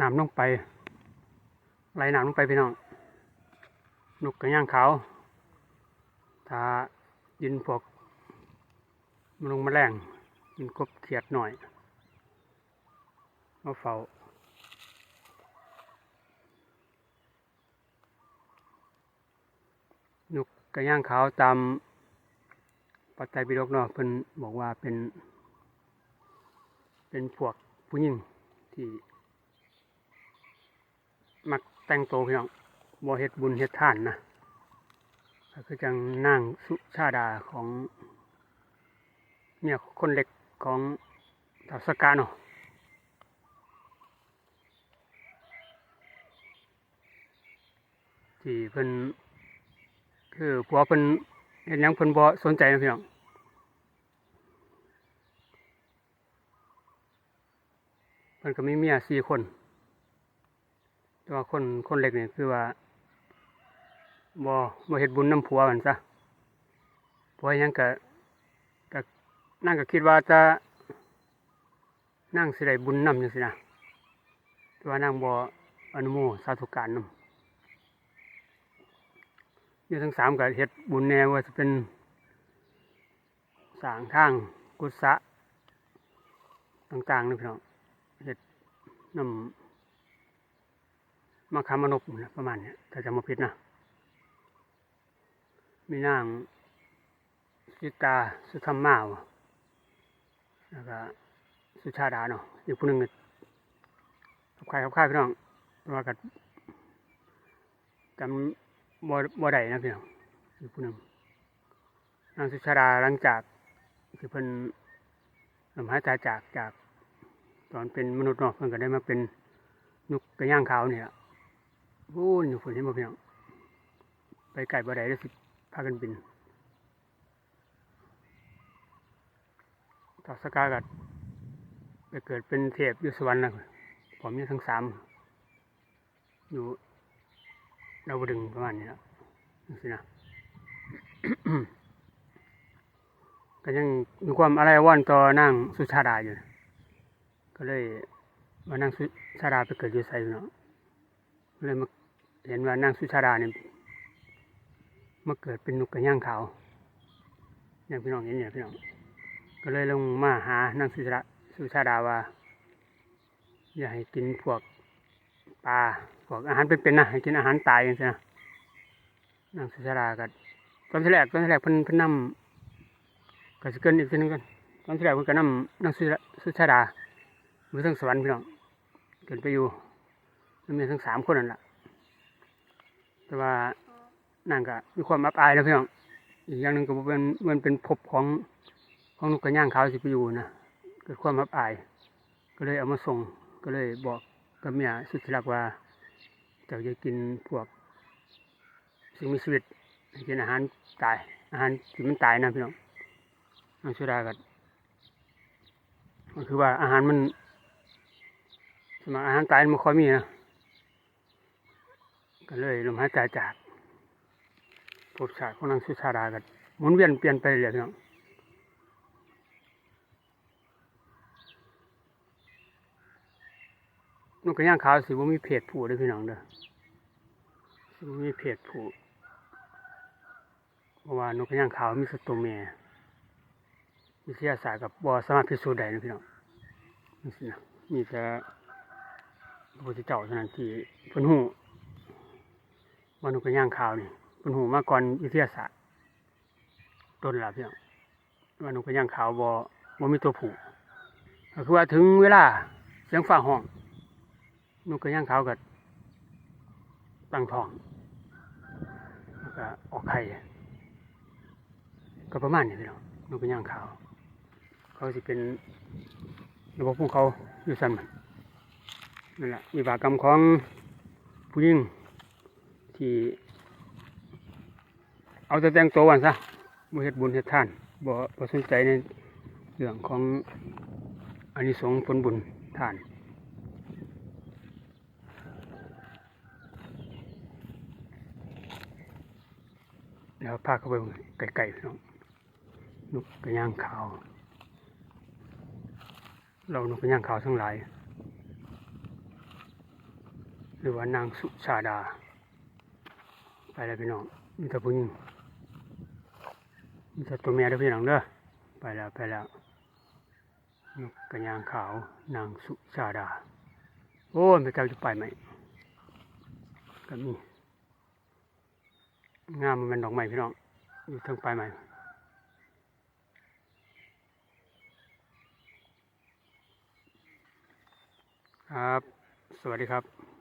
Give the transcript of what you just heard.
น้ำลงไป ไหลน้ำลงไปพี่น้องนกกระย่างขาวถ้ายินพวกมันลงมาแรงยินกบเขียดหน่อยมาเฝ้านกกระย่างขาวตามปัจจัยปิฎกเนาะเพิ่นบอกว่าเป็น เป็นพวกผู้หญิงที่ มักแต่งตัวพี่น้องบ่เฮ็ดบุญเฮ็ดทานนะก็คือจังนางสุชาดาของเมียคนเล็กของทาวสกาเนาะที่เพิ่นคือผัวเพิ่นเห็นยังเพิ่นบ่สนใจนะพี่น้องเพิ่นก็มีเมียสี่คน แต่ว่าคนคนเล็กเนี่ยคือว่าบ่บ่เฮ็ดบุญน้ำผัวมันซะผัวยังก็ก็นั่งก็คิดว่าจะนั่งสิได้บุญนำจังซี่นะแต่ว่านั่งบ่อนุโมสาธุการนำอยู่ทั้งสามก็เฮ็ดบุญแนวว่าจะเป็นสร้างทางกุศะต่างๆนะพี่น้องเฮ็ดนำ มาคามนบประมาณนี้ถ้าจะมาผิดนะ มีนางสิตาสุธรรมาวแล้วก็สุชาดาเนาะอีกผู้หนึ่งขับค่ายขับค่ายพี่น้องว่ากันจำบ่บ่ได้นะพี่น้องอีกผู้หนึ่งนางสุชาดาหลังจากที่เพิ่นลมหายใจจากจาก ตอนเป็นมนุษย์เนาะเพิ่นก็ได้มาเป็นนุกกระย่างขาวนี่ย อยู่ฝนเห็นบ่พี่น้องไปไก่บ่ได้ได้สิพากันบินต่อสกากัดไปเกิดเป็นเทพอยู่สวรรค์นะผมมีทั้งสามอยู่ดาวดึงประมาณนี้นะสินะก็ยังมีความอะไรว่อนต่อนางสุชาดาอยู่ ก็เลยว่านางสุชาดาไปเกิดอยู่ไสเนาะ เลยมาเห็นว่านางสุชาดาเนี่ยมาเกิดเป็นนกกระย่างขาวอย่างพี่น้องเห็นเนี่ยพี่น้องก็เลยลงมาหานางสุชาดาสุชาดาว่า อย่าให้กินพวกปลาพวกอาหารเป็นๆนะให้กินอาหารตายอย่างนี้นะนางสุชาดาก็ตอนแรกตอนแรกเพิ่นเพิ่นนำก็สิเกินอีกทีนึงกันตอนแรกเพิ่นก็นำนางสุชาสุชาดาอยู่ทั้งสวรรค์พี่น้องเกินไปอยู่ มันมีทั้งสามคนนั่นแหละแต่ว่านางก็มีความอับอายนะพี่น้องอีกอย่างหนึ่งก็เป็นมันเป็นภพของของนกกระย่างขาวสิไปอยู่นะเกิดความอับอาย ก็เลยเอามาส่ง ก็เลยบอกกับเมียสุดที่รักว่าเจ้าจะกินพวกสิ่งมีชีวิตกินอาหารตายอาหารที่มันตายนะพี่น้องนางสุดากันก็คือว่าอาหารมันสมัยอาหารตายมันค่อยมีนะ ก็เลยลมหายใจจากปวดขาของนางสุชาดากันหมุนเวียนเปลี่ยนไปเรื่อยพี่น้องนกกระย่างขาวสิว่ามีเพศผู้ด้วยพี่น้องเด้อสิว่ามีเพศผู้เพราะว่านกกระย่างขาวมีสตัวเมียวิทยาศาสตร์กับบอสามารถพิสูจน์ได้นะพี่น้องนี่สินะมีแต่พระพุทธเจ้าเท่านั้นที่เพิ่นหู วานุกย่างข่าวนี่เพิ่นหูมาก่อนวิทยาศาสตร์ต้นละเพียงวานุกย่างข่าวบ่บ่มีตัวผูกก็คือว่าถึงเวลาเสียงฟ้าห้องนกกระย่างขาวก็ตั้งท้องแล้วก็ออกไข่ก็ประมาณนี้พี่น้องนกกระย่างขาว เขาสิเป็นระบบของเขาอยู่สั่นมันนั่นแหละวิบากกรรมของผู้หญิง ที่ เอาแต่แต่งตัววันซะบ่เฮ็ดบุญเฮ็ดทานบ่บ่สนใจในเรื่องของอานิสงส์ผลบุญทานแล้วพาเข้าไปไกลๆน้องนกกระย่างขาว เรานกกระย่างขาวทั้งหลาย หรือว่านางสุชาดา ไปแล้วพี่น้องมีแต่ผู้หญิงมีแต่ตัวเมียด้อพี่น้องเด้อไปแล้วไปแล้วนกกระยางขาวนางสุชาดา โอ้ยพระเจ้าจะไปไหมก็มีงามมันเป็นดอกไม้พี่น้องอยู่ทางปลายไม้ครับ สวัสดีครับ